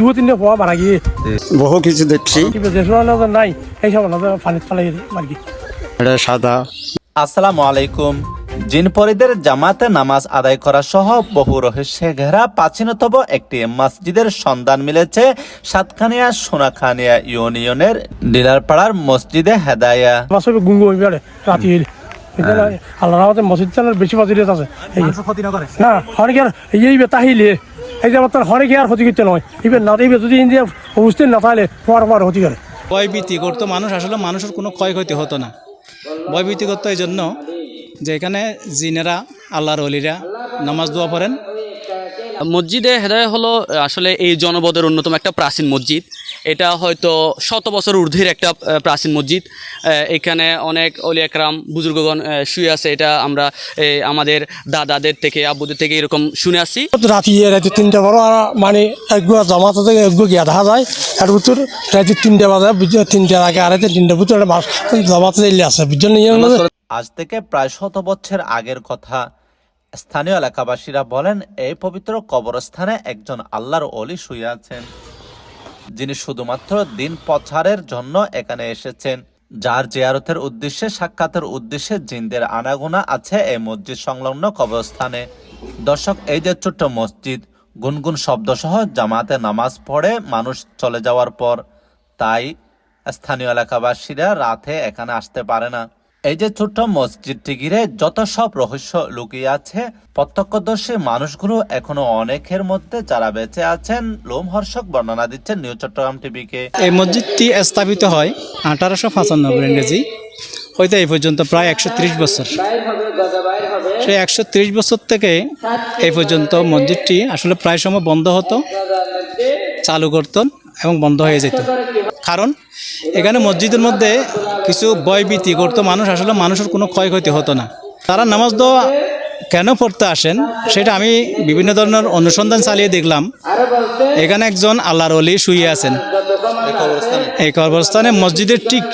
দু তিনটে হওয়া মারা গিয়ে। বহু কিছু দেখছি। নাই। এই সময় পানিত ফেলাই মার কি এটা সাদা। আসসালামু আলাইকুম। জিনপরিদের জামাতে নামাজ আদায় করা সহ বহু রহস্যে ঘেরা প্রাচীনতম একটি মসজিদের সন্ধান মিলেছে সাতখানিয়া সোনাখানিয়া ইউনিয়নের ডিলারপাড়ার মসজিদে হেদায়া। সব গুঙ্গু রাতি না, আল্লাহ মসজিদ চালার বেশি ফজিলত আছে। না এই তাহিলে। এই যে আমার তার হরে কি আর করতে নয়। এইবে না এইবে যদি ইন্ডিয়া বুঝতে না তাহলে পর পর ক্ষতি করে। ভয়ভীতি করতো মানুষ আসলে মানুষের কোনো ক্ষয়ক্ষতি হতো না। ভয়ভীতি করতো এই জন্য যে এখানে জিনেরা আল্লাহর অলিরা নামাজ দোয়া পড়েন। মসজিদে হেদায় হলো আসলে এই জনপদের অন্যতম একটা প্রাচীন মসজিদ। এটা হয়তো শত বছর ঊর্ধ্বের একটা প্রাচীন মসজিদ। এখানে অনেক অলি একরাম বুজুর্গগণ শুয়ে আছে এটা আমরা আমাদের দাদাদের থেকে আব্বুদের থেকে এরকম শুনে আসছি রাতি রাতি তিনটা বড় আর মানে একগুয়া জমাত থেকে একগু গিয়া দেখা যায় আর ভিতর রাতি তিনটা বাজে বুঝছ তিনটার আগে আড়াইতে তিনটা ভিতর জমাত এলে আছে বুঝছ নিয়ে আজ থেকে প্রায় শত বছর আগের কথা। স্থানীয় এলাকাবাসীরা বলেন এই পবিত্র কবরস্থানে একজন আল্লাহর অলি শুয়ে আছেন। যিনি শুধুমাত্র দিন প্রচারের জন্য এখানে এসেছেন, যার জিয়ারতের উদ্দেশ্যে, সাক্ষাতের উদ্দেশ্যে জিনদের আনাগোনা আছে এই মসজিদ সংলগ্ন কবরস্থানে। দর্শক, এই যে ছোট্ট মসজিদ, গুনগুন শব্দসহ জামাতে নামাজ পড়ে মানুষ চলে যাওয়ার পর, তাই স্থানীয় এলাকাবাসীরা রাতে এখানে আসতে পারে না। এই যে ছোট্ট মসজিদটি ঘিরে যত সব রহস্য লুকিয়ে আছে, প্রত্যক্ষদর্শী মানুষগুলো এখনও অনেকের মধ্যে যারা বেঁচে আছেন, লোমহর্ষক বর্ণনা দিচ্ছেন নিউ চট্টগ্রাম টিভিকে এই মসজিদটি স্থাপিত হয় আঠারোশো পঁচানব্বই ইংরেজি, হয়তো এই পর্যন্ত প্রায় একশো ত্রিশ বছর। সেই একশো ত্রিশ বছর থেকে এই পর্যন্ত মসজিদটি আসলে প্রায় সময় বন্ধ হতো, চালু করতেন। এবং বন্ধ হয়ে যেত। কারণ এখানে মসজিদের মধ্যে কিছু ভয়ভীতি করতো মানুষ আসলে মানুষের কোনো ক্ষয়ক্ষতি হতো না। তারা নামাজ দেওয়া কেন পড়তে আসেন সেটা আমি বিভিন্ন ধরনের অনুসন্ধান চালিয়ে দেখলাম। এখানে একজন আল্লাহর অলি শুয়ে আছেন। এই কবরস্থানে মসজিদের ঠিক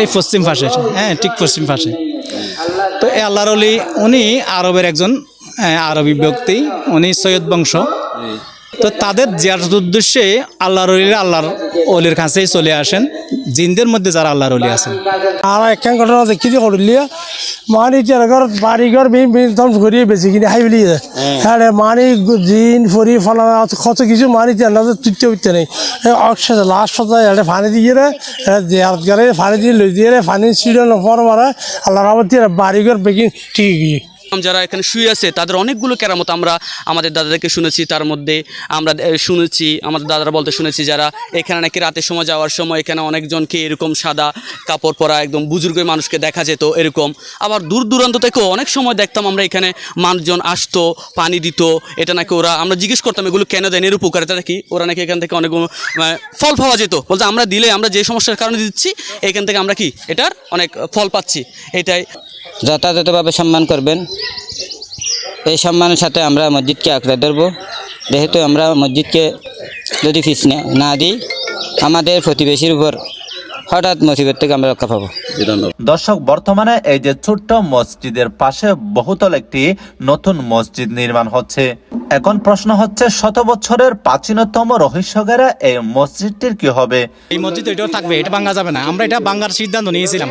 এই পশ্চিম পাশে হ্যাঁ ঠিক পশ্চিম পাশে। তো এই আল্লাহর অলি উনি আরবের একজন হ্যাঁ, আরবি ব্যক্তি উনি সৈয়দ বংশ। তো তাদের জিয়ারত উদ্দেশ্যে আল্লাহর অলিরা আল্লাহর অলির কাছেই চলে আসেন। জিনদের মধ্যে যারা আল্লাহর অলি আছেন। আর একখান ঘটনা দেখি যে করলিয়া মানে ঘর বাড়ি ঘর বিন বিন ঘুরিয়ে বেশি কিনে হাই বলি হ্যাঁ। মানে জিন ফরি ফলা কত কিছু মানে জানা তুলতে উঠতে নেই। অক্সিজেন লাস্ট এটা ফানি দিয়ে রে দেয়ার গেলে ফানি দিয়ে লই দিয়ে রে ফানি ছিল নপর মারা দিয়ে বাড়ি ঘর বেগিন ঠিক গিয়ে। যারা এখানে শুয়ে আছে, তাদের অনেকগুলো কেরামত আমরা আমাদের দাদাদেরকে শুনেছি, তার মধ্যে আমরা শুনেছি, আমাদের দাদারা বলতে শুনেছি যারা এখানে নাকি রাতের সময় যাওয়ার সময় এখানে অনেকজনকে এরকম সাদা কাপড় পরা একদম বুজুর্গ মানুষকে দেখা যেত এরকম। আবার দূর দূরান্ত থেকেও অনেক সময় দেখতাম আমরা এখানে মানুষজন আসতো, পানি দিত, এটা নাকি ওরা, আমরা জিজ্ঞেস করতাম, এগুলো কেন দেন এর উপকারিতা নাকি? ওরা নাকি এখান থেকে অনেকগুলো ফল পাওয়া যেত। বলতে আমরা দিলে আমরা যে সমস্যার কারণে দিচ্ছি, এখান থেকে আমরা কি, এটার অনেক ফল পাচ্ছি। এটাই। যথাযথভাবে সম্মান করবেন। এই সম্মানের সাথে আমরা মসজিদকে আঁকড়ে ধরব। যেহেতু আমরা মসজিদকে যদি ফিস না- দিই, আমাদের প্রতিবেশীর উপর হঠাৎ মুসিবত থেকে আমরা রক্ষা পাবো। দর্শক বর্তমানে এই যে ছোট্ট মসজিদের পাশে বহুতল একটি নতুন মসজিদ নির্মাণ হচ্ছে। এখন প্রশ্ন হচ্ছে শত বছরের প্রাচীনতম রহস্যগেরা এই মসজিদটির কি হবে? এই মসজিদ এটাও থাকবে এটা ভাঙা যাবে না। আমরা এটা ভাঙার সিদ্ধান্ত নিয়েছিলাম।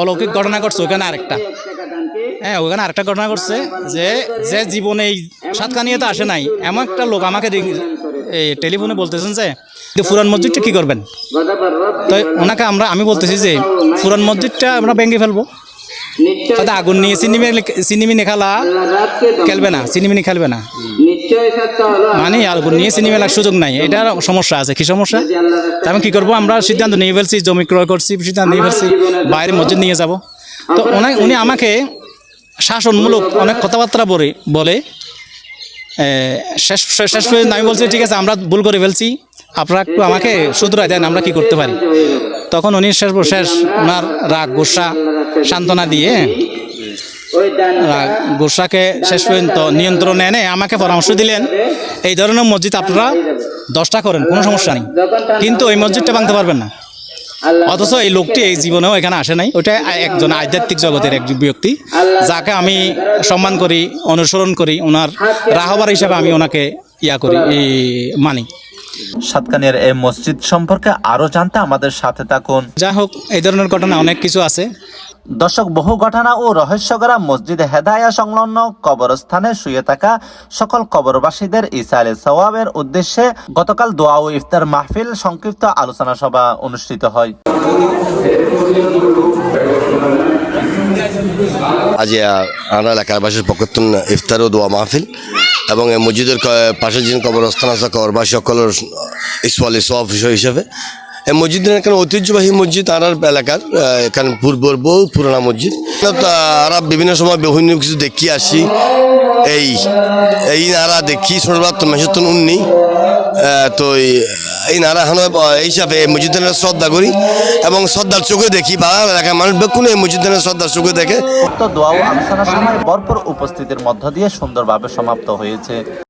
অলৌকিক ঘটনা ঘটছে ওখানে আরেকটা। হ্যাঁ ওখানে আরেকটা ঘটনা ঘটছে যে যে জীবনে এই সাতকানিয়াতে আসে নাই। এমন একটা লোক আমাকে এই টেলিফোনে বলতেছেন যে যে পুরান মসজিদটা কি করবেন? তো ওনাকে আমরা, আমি বলতেছি যে পুরান মসজিদটা আমরা ভেঙে ফেলব। হয়তো আগুন নিয়ে সিনেমি সিনেমিনি খেলা খেলবে না সিনেমিনি খেলবে না। মানে আগুন নিয়ে সিনেমা খেলার সুযোগ নাই এটার সমস্যা আছে, কি সমস্যা? তা আমি কি করব, আমরা সিদ্ধান্ত নিয়ে ফেলছি, জমি ক্রয় করছি, সিদ্ধান্ত নিয়ে ফেলছি, বাইরে মসজিদ নিয়ে যাব। তো উনি আমাকে শাসনমূলক অনেক কথাবার্তা বলে শেষ শেষ পর্যন্ত আমি বলছি, ঠিক আছে, আমরা ভুল করে ফেলছি। আপনারা একটু আমাকে শুধরাই দেন, আমরা কি করতে পারি? তখন উনি শেষ শেষ, ওনার রাগ, গোসা, সান্ত্বনা দিয়ে গোসাকে শেষ পর্যন্ত নিয়ন্ত্রণে এনে আমাকে পরামর্শ দিলেন, এই ধরনের মসজিদ আপনারা দশটা করেন, কোনো সমস্যা নেই। কিন্তু ওই মসজিদটা ভাঙতে পারবেন না। অথচ এই লোকটি এই জীবনেও এখানে আসে নাই। ওটা একজন আধ্যাত্মিক জগতের এক ব্যক্তি। যাকে আমি সম্মান করি অনুসরণ করি ওনার রাহবার হিসাবে আমি ওনাকে ইয়া করি এই মানি। সাতকানিয়ার এই মসজিদ সম্পর্কে আরও জানতে আমাদের সাথে থাকুন। যাই হোক এই ধরনের ঘটনা অনেক কিছু আছে। দর্শক, বহু ঘটনা ও রহস্যকরা মসজিদ হেদায়া সংলগ্ন কবরস্থানে শুয়ে থাকা সকল কবরবাসীদের ইসা আলী সওয়াবের উদ্দেশ্যে গতকাল দোয়া ও ইফতার মাহফিল সংক্ষিপ্ত আলোচনা সভা অনুষ্ঠিত হয়। আজ আমরা এলাকার বাসীর পক্ষত্তন ইফতার ও দোয়া মাহফিল এবং মসজিদের পাশে যে কবরস্থান আছে, কবরবাসী সকলের ইসওয়ালি সব হিসাবে মসজিদের এখানে ঐতিহ্যবাহী মসজিদ আর এলাকার এখানে পূর্বর বহু পুরোনো মসজিদ। আমরা বিভিন্ন সময় বিভিন্ন কিছু দেখি আসি। এই এই নারা দেখি ষোলবার মেসত্তন উন্নি তো এই- নারা এখন এই হিসাবে মসজিদের শ্রদ্ধা করি এবং শ্রদ্ধার চোখে দেখি। বা এলাকার মানুষ বেকুনে এই মসজিদের শ্রদ্ধার চোখে দেখে। দোয়া ও আলোচনা সভায় ভরপুর উপস্থিতির মধ্য দিয়ে সুন্দরভাবে সমাপ্ত হয়েছে।